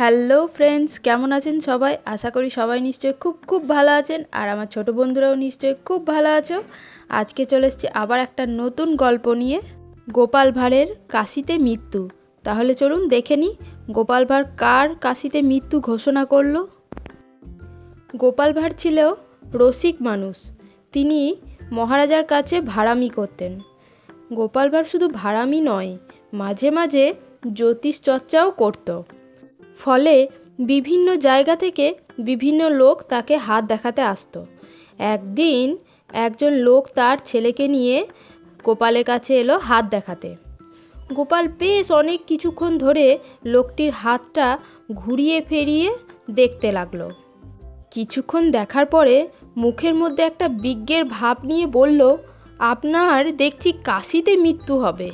Hello friends, কেমন আছেন সবাই? আশা করি সবাই নিশ্চয়ই খুব খুব ভালো আছেন, আর আমার ছোট বন্ধুরাও নিশ্চয়ই খুব ভালো আছো। আজকে চলে এসেছি আবার একটা নতুন গল্প নিয়ে, গোপাল ভাঁড়ের কাশিতে মৃত্যু। তাহলে চলুন দেখে নিই, গোপাল ভাঁড় কার কাশিতে মৃত্যু ঘোষণা করল? গোপাল ভাঁড় ছিল রসিক মানুষ, তিনি মহারাজার কাছে ভাড়ামি করতেন। গোপাল ভাঁড় শুধু ভাড়ামি নয়, মাঝে মাঝে জ্যোতিষ চর্চাও করতো। ফলে বিভিন্ন জায়গা থেকে বিভিন্ন লোক তাকে হাত দেখাতে আসতো। একদিন একজন লোক তার ছেলেকে নিয়ে গোপালের কাছে এলো হাত দেখাতে। গোপাল বেশ অনেক কিছুক্ষণ ধরে লোকটির হাতটা ঘুরিয়ে ফেরিয়ে দেখতে লাগল। কিছুক্ষণ দেখার পরে মুখের মধ্যে একটা বিজ্ঞের ভাব নিয়ে বলল, আপনার দেখছি কাশিতে মৃত্যু হবে।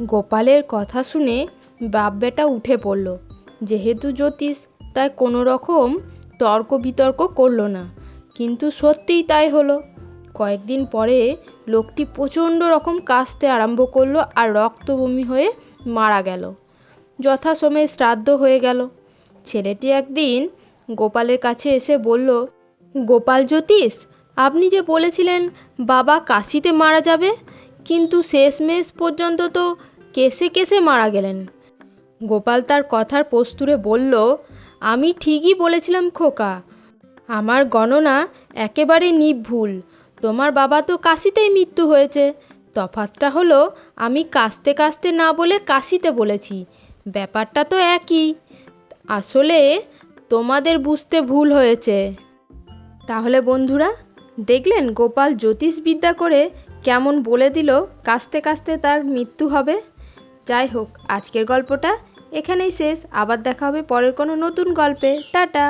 গোপালের কথা শুনে বাপ বেটা উঠে পড়ল। যেহেতু জ্যোতিষ তাই কোনো রকম তর্ক বিতর্ক করল না। কিন্তু সত্যিই তাই হলো। কয়েকদিন পরে লোকটি প্রচণ্ড রকম কাশতে আরম্ভ করল আর রক্তবমি হয়ে মারা গেল। যথাসময়ে শ্রাদ্ধ হয়ে গেল। ছেলেটি একদিন গোপালের কাছে এসে বলল, গোপাল জ্যোতিষ, আপনি যে বলেছিলেন বাবা কাশিতে মারা যাবে, কিন্তু শেষমেশ পর্যন্ত তো কেসে কেসে মারা গেলেন। গোপাল তার কথার প্রস্তুরে বলল, আমি ঠিকই বলেছিলাম খোকা। আমার গণনা একেবারে নির্ভুল। তোমার বাবা তো কাশিতেই মৃত্যু হয়েছে। তফাৎটা হলো, আমি কাশতে কাশতে না বলে কাশিতে বলেছি। ব্যাপারটা তো একই। আসলে তোমাদের বুঝতে ভুল হয়েছে। তাহলে বন্ধুরা, দেখলেন গোপাল জ্যোতিষবিদ্যা করে কেমন বলে দিল, কাশতে কাশতে তার মৃত্যু হবে? যাই হোক আজকের গল্পটা এখানেই শেষ। আবার দেখা হবে পরের কোনো নতুন গল্পে। টাটা!